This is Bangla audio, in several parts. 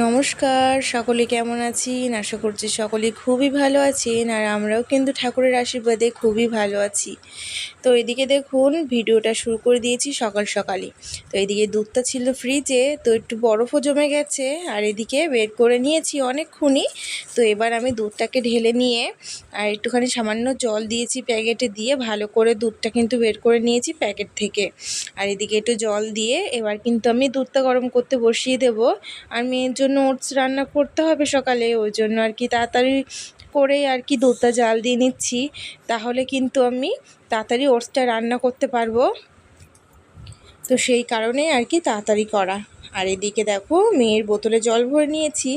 নমস্কার, সকলে কেমন আছেন? আশা করছি সকলে খুবই ভালো আছেন, আর আমরাও কিন্তু ঠাকুরের আশীর্বাদে খুবই ভালো আছি। তো এদিকে দেখুন, ভিডিওটা শুরু করে দিয়েছি সকাল সকালে। তো এদিকে দুধটা ছিল ফ্রিজে তো একটু বরফও জমে গেছে, আর এদিকে বের করে নিয়েছি অনেকক্ষণই। তো এবার আমি দুধটাকে ঢেলে নিয়ে, আর একটুখানি সামান্য জল দিয়েছি প্যাকেটে দিয়ে, ভালো করে দুধটা কিন্তু বের করে নিয়েছি প্যাকেট থেকে। আর এদিকে একটু জল দিয়ে, এবার কিন্তু আমি দুধটা গরম করতে বসিয়ে দেবো। আর মেয়ের জন্য ওটস রান্না করতে হবে সকালে, ওই জন্য আর কি তাড়াতাড়ি করে আর কি দুধটা জাল দিয়ে নিচ্ছি। তাহলে কিন্তু আমি তাড়াতাড়ি ওটসটা রান্না করতে পারব। তো সেই কারণে আর কি তাড়াতাড়ি করা। আর এদিকে দেখো মেয়ের বোতলে জল ভরে নিয়েছি।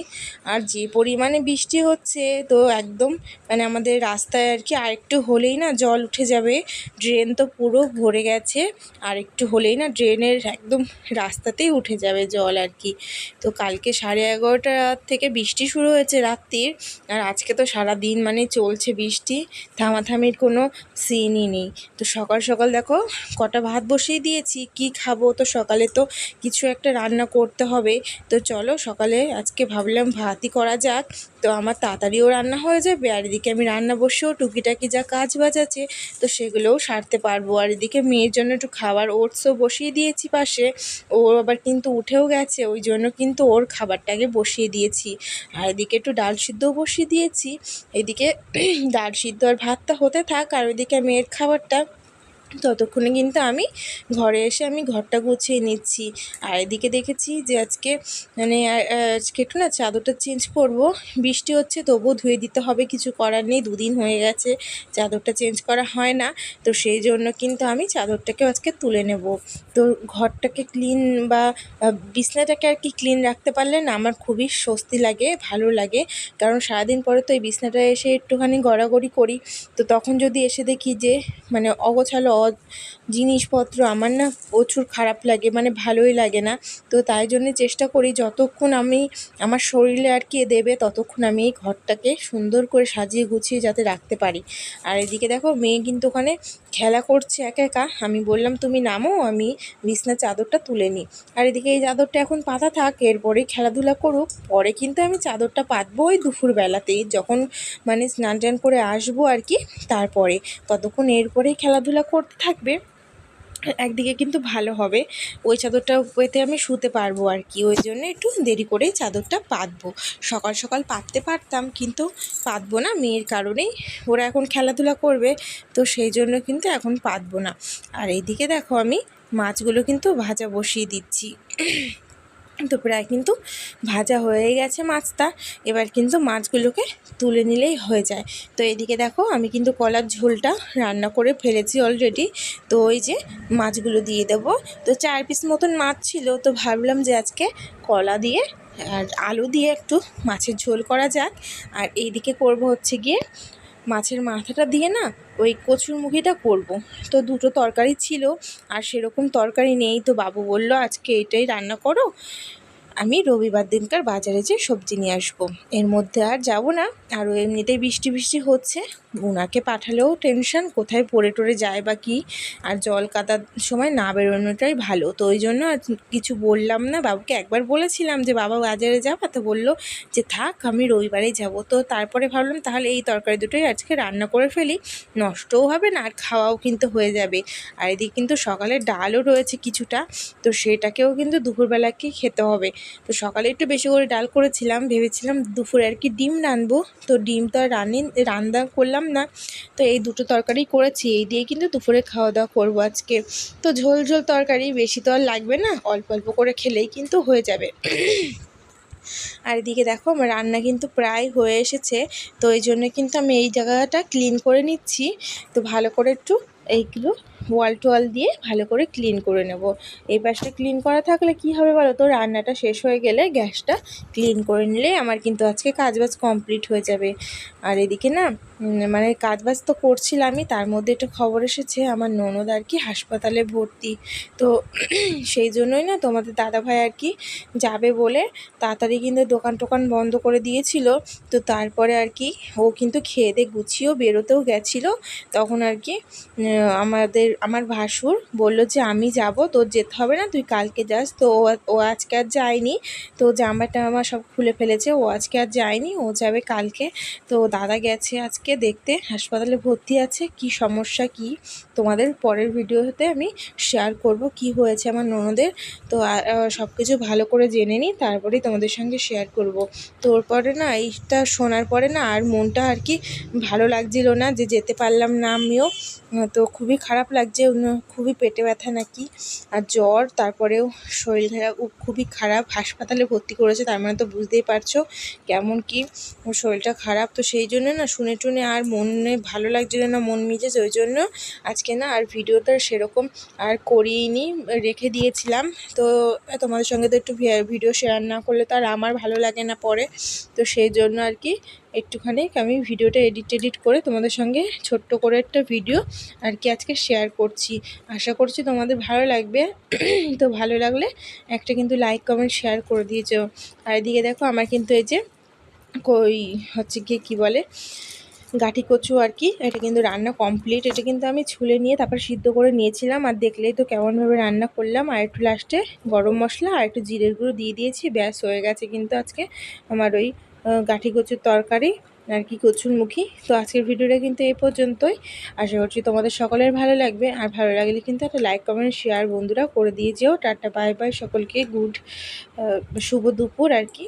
আর যে পরিমাণে বৃষ্টি হচ্ছে, তো একদম মানে আমাদের রাস্তায় আর কি আরেকটু হলেই না জল উঠে যাবে। ড্রেন তো পুরো ভরে গেছে, আর একটু হলেই না ড্রেনের একদম রাস্তাতেই উঠে যাবে জল আর কি। তো কালকে সাড়ে এগারোটা রাত থেকে বৃষ্টি শুরু হয়েছে রাত্রির, আর আজকে তো সারা দিন মানে চলছে বৃষ্টি, থামাথামির কোনো সিনই নেই। তো সকাল সকাল দেখো, কটা ভাত বসিয়ে দিয়েছি, কি খাব? তো সকালে তো কিছু একটা রান্না করতে হবে। তো চলো সকালে আজকে ভাবলাম ভাতই করা যাক। তো আমার তাড়াতাড়িও রান্না হয়ে যাবে, আর এদিকে আমি রান্না বসেও টুকিটাকি যা কাজ বাজ আছে, তো সেগুলোও সারতে পারব। আর এদিকে মেয়ের জন্য একটু খাবার ওটসও বসিয়ে দিয়েছি পাশে। ও আবার কিন্তু উঠেও গেছে, ওই জন্য কিন্তু ওর খাবারটাকে বসিয়ে দিয়েছি। আর এদিকে একটু ডাল সিদ্ধও বসিয়ে দিয়েছি। এদিকে ডাল সিদ্ধ আর ভাতটা হতে থাক, আর ওইদিকে মেয়ের খাবারটা ততক্ষণে কিন্তু আমি ঘরে এসে আমি ঘরটা গুছিয়ে নিচ্ছি। আর এদিকে দেখেছি যে আজকে মানে আজকে একটু না চাদরটা চেঞ্জ করব। বৃষ্টি হচ্ছে, তবুও ধুয়ে দিতে হবে, কিছু করার নেই, দুদিন হয়ে গেছে, চাদরটা চেঞ্জ করা হয় না। তো সেই জন্য কিন্তু আমি চাদরটাকে আজকে তুলে নেব। তো ঘরটাকে ক্লিন বা বিছনাটাকে আর কি ক্লিন রাখতে পারলে না আমার খুবই স্বস্তি লাগে, ভালো লাগে। কারণ সারাদিন পরে তো এই বিছনাটা এসে একটুখানি গড়াগড়ি করি। তো তখন যদি এসে দেখি যে মানে অগোছালো জিনিসপত্র আমার না প্রচুর খারাপ লাগে মানে ভালোই লাগে না। তো তাই জন্যে চেষ্টা করি যতক্ষণ আমি আমার শরীরে আর কি দেবে, ততক্ষণ আমি এই ঘরটাকে সুন্দর করে সাজিয়ে গুছিয়ে যাতে রাখতে পারি। আর এদিকে দেখো, মেয়ে কিন্তু ওখানে খেলা করছে একা একা। আমি বললাম, তুমি নামো, আমি বিছনার চাদরটা তুলে নিই। আর এদিকে এই চাদরটা এখন পাতা থাক এরপরেই খেলাধুলা করুক। পরে কিন্তু আমি চাদরটা পাতবো ওই দুপুরবেলাতেই, যখন মানে স্নান টান করে আসব আর কি, তারপরে। ততক্ষণ এরপরেই খেলাধুলা করতে থাকবে, একদিকে কিন্তু ভালো হবে। ওই চাদরটা পেতে আমি শুতে পারব আর কি, ওই জন্য একটু দেরি করে চাদরটা পাতবো। সকাল সকাল পাততে পারতাম, কিন্তু পাতবো না, মেয়ের কারণেই। ওরা এখন খেলাধুলা করবে, তো সেই জন্য কিন্তু এখন পাতবো না। আর এইদিকে দেখো আমি মাছগুলো কিন্তু ভাজা বসিয়ে দিচ্ছি। তো প্রায় কিন্তু ভাজা হয়ে গেছে মাছটা। এবার কিন্তু মাছগুলোকে তুলে নিলেই হয়ে যায়। তো এদিকে দেখো, আমি কিন্তু কলার ঝোলটা রান্না করে ফেলেছি অলরেডি তো ওই যে মাছগুলো দিয়ে দেবো। তো চার পিস মতন মাছ ছিল, তো ভাবলাম যে আজকে কলা দিয়ে আর আলু দিয়ে একটু মাছের ঝোল করা যাক। আর এইদিকে করব হচ্ছে গিয়ে মাছের মাথাটা দিয়ে না ওই কচুর মুখিটা করব। তো দুটো তরকারি ছিল আর সেরকম তরকারি নেই। তো বাবু বলল, আজকে এটাই রান্না করো। আমি রবিবার দিনকার বাজারে যেয়ে সবজি নিয়ে আসব। এর মধ্যে আর যাব না। আরও এমনিতেই বৃষ্টি বৃষ্টি হচ্ছে। ওনাকে পাঠালেও টেনশন, কোথায় পড়ে টরে যায় বা কি? আর জল কাদার সময় না বেরোনোটাই ভালো। তো ওই জন্য আর কিছু বললাম না। বাবুকে একবার বলেছিলাম যে, বাবা বাজারে যাবা তো বলল যে, থাক, আমি রবিবারেই যাব। তো তারপরে ভাবলাম, তাহলে এই তরকারি দুটোই আজকে রান্না করে ফেলি। নষ্টও হবে না, আর খাওয়াও কিন্তু হয়ে যাবে। আর এদিকে কিন্তু সকালে ডালও রয়েছে কিছুটা। তো সেটাকেও কিন্তু দুপুরবেলাকে খেতে হবে। তো সকালে একটু বেশি করে ডাল করেছিলাম, ভেবেছিলাম দুপুরে আর কি ডিম রানবো তো ডিম তো আর রানি রান্না করলাম না। তো এই দুটো তরকারি করেছি, এই দিয়ে কিন্তু দুপুরে খাওয়া দাওয়া করব আজকে। তো ঝোল ঝোল তরকারি, বেশি তো আর লাগবে না, অল্প অল্প করে খেলেই কিন্তু হয়ে যাবে। আর এদিকে দেখো, আমার রান্না কিন্তু প্রায় হয়ে এসেছে। তো এই জন্য কিন্তু আমি এই জায়গাটা ক্লিন করে নিচ্ছি। তো ভালো করে একটু এইগুলো ওয়াল টোয়াল দিয়ে ভালো করে ক্লিন করে নেব। এই পাশটা ক্লিন করা থাকলে কি হবে বলো তো? রান্নাটা শেষ হয়ে গেলে গ্যাসটা ক্লিন করে নিলে আমার কিন্তু আজকে কাজবাজ কমপ্লিট হয়ে যাবে। আর এদিকে না মানে কাজবাজ তো করছিলামই, তার মধ্যে একটা খবর এসেছে, আমার ননদ আর কি হাসপাতালে ভর্তি। তো সেই জন্যই না তোমাদের দাদাভাই আর কি যাবে বলে তাড়াতাড়ি কিন্তু দোকান টোকান বন্ধ করে দিয়েছিল। তো তারপরে আর কি ও কিন্তু খেয়ে দিয়ে গুছিয়েও বেরোতেও গেছিল। তখন আর কি আমাদের আমার ভাসুর বলল যে, আমি যাব, তোর যেতে হবে না, তুই কালকে যাস। তো ও- আজকে আর যায়নি। তো জামা টামা সব খুলে ফেলেছে, ও আজকে আর যায়নি, ও যাবে কালকে। তো দাদা গেছে আজকে দেখতে, হাসপাতালে ভর্তি আছে, কি সমস্যা, কি? তোমাদের পরের ভিডিওতে আমি শেয়ার করব কি হয়েছে আমার ননদের। তো সব কিছু ভালো করে জেনে নিই, তারপরেই তোমাদের সঙ্গে শেয়ার করব। তোর পরে না, এইটা শোনার পরে না, আর মনটা আর কি ভালো লাগছিল না যে, যেতে পারলাম না আমিও। তো খুবই খারাপ লাগছে খুবই পেটে ব্যথা নাকি, আর জ্বর, তারপরেও শরীর খুবই খারাপ, হাসপাতালে ভর্তি করেছে, তার মানে তো বুঝতেই পারছ কেমন কি ওর শরীরটা খারাপ। তো সেই জন্য না শুনে টুনে আর মনে ভালো লাগছিল না, মন মিজেজ, ওই জন্য আজকে না আর ভিডিওটা সেরকম আর করিনি, রেখে দিয়েছিলাম। তো তোমাদের সঙ্গে তো একটু ভিডিও শেয়ার না করলে তো আর আমার ভালো লাগে না পরে। তো সেই জন্য আর কি একটুখানি আমি ভিডিওটা এডিট এডিট করে তোমাদের সঙ্গে ছোট্ট করে একটা ভিডিও আর কি আজকে শেয়ার করছি। আশা করছি তোমাদের ভালো লাগবে। তো ভালো লাগলে একটা কিন্তু লাইক কমেন্ট শেয়ার করে দিয়েছ আর এদিকে দেখো আমার কিন্তু এই যে কই হচ্ছে কি কি বলে গাঠি কচু আর কি, এটা কিন্তু রান্না কমপ্লিট এটা কিন্তু আমি ছুলে নিয়ে তারপর সিদ্ধ করে নিয়েছিলাম। আর দেখলেই তো কেমনভাবে রান্না করলাম। আর একটু লাস্টে গরম মশলা আর একটু জিরের গুঁড়ো দিয়ে দিয়েছি। ব্যাস হয়ে গেছে কিন্তু আজকে আমার ওই গাঠি কচুর তরকারি। আর কি কচুর মুখী? তো আজকের ভিডিওটা কিন্তু এই পর্যন্তই। আশা করছি তোমাদের সকলের ভালো লাগবে। আর ভালো লাগলে কিন্তু একটা লাইক কমেন্ট শেয়ার বন্ধুরা করে দিয়ে যেও। টাটা বাই বাই সকলকে। গুড শুভ দুপুর আর কি।